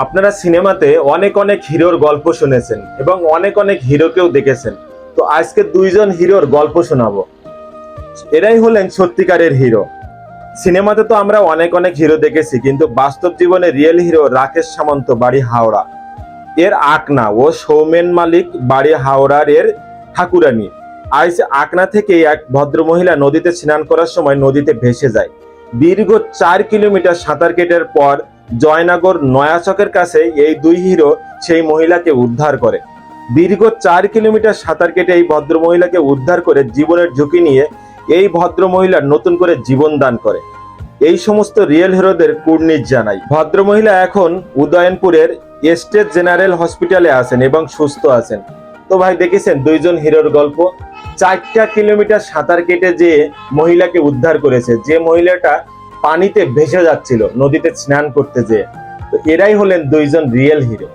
আপনারা সিনেমাতে অনেক অনেক হিরোর গল্প শুনেছেন এবং অনেক অনেক হিরোকেও দেখেছেন। তো আজকে দুইজন হিরোর গল্প শোনাবো। এরাই হলেন সত্যিকারের হিরো। সিনেমাতে তো আমরা অনেক অনেক হিরো দেখেছি, কিন্তু বাস্তব জীবনে রিয়েল হিরো রাকেশ সামন্ত, বাড়ি হাওড়া। এর আকনা, ও সৌমেন মালিক, বাড়ি হাওড়ার এর ঠাকুরানী। আজ আকনা থেকে এক ভদ্রমহিলা নদীতে স্নান করার সময় নদীতে ভেসে যায়। দীর্ঘ চার কিলোমিটার সাঁতার কেটার পর জয়নগর নয়াচকের কাছে এই দুই হিরো সেই মহিলাকে উদ্ধার করে। দীর্ঘ চার কিলোমিটার সাঁতার কেটে এই ভদ্র মহিলাকে উদ্ধার করে জীবনের ঝুঁকি নিয়ে এই ভদ্র মহিলা নতুন করে জীবন দান করে। এই সমস্ত রিয়েল হিরোদের কুর্নিশ জানাই। ভদ্র মহিলা এখন উদয়নপুরের স্টেট জেনারেল হসপিটালে আছেন এবং সুস্থ আছেন। তো ভাই, দেখেছেন দুইজন হিরোর গল্প? চারটা কিলোমিটার সাঁতার কেটে যে মহিলাকে উদ্ধার করেছে, যে মহিলাটা পানিতে ভেসে যাচ্ছিল নদীতে স্নান করতে যেয়ে। তো এরাই হলেন দুইজন রিয়েল হিরো